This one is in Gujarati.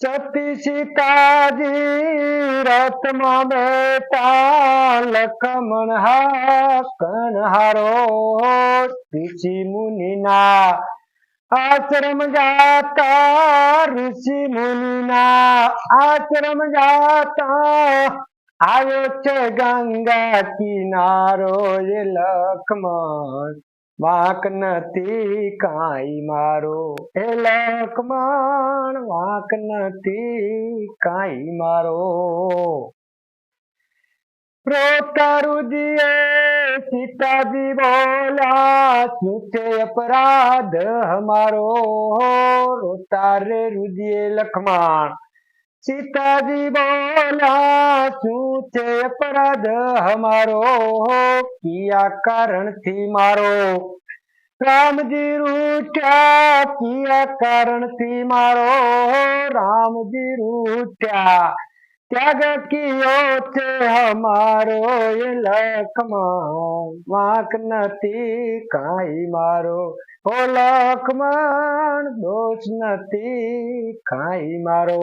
સતી સીતાજી રથમાં બેટા લખમણ હા કણહારો ઋષિ મુનિના આશ્રમ જાતા, ઋષિ મુનિના આશ્રમ જાતા. આવ્યો છે ગંગા કિનારો લખમણ વાંક નથી કાંઈ મારો. એ લખમણ વાંક નથી કાંઈ મારો. પ્રોતારુજીએ સીતાજી બોલા શું છે અપરાધ અમારો. રોતા રે રુજીએ લખમણ, સીતાજી બોલા શું છે અપરાધ અમારો. કિયા કારણથી મારો? રામજી રૂઠ્યા કિયા કારણથી મારો રામજી રૂઠ્યા ત્યાગ કિયો છે હમારો એ લખમણ વાંક નથી કાંઈ મારો. ઓ લખમણ દોષ નથી કાંઈ મારો.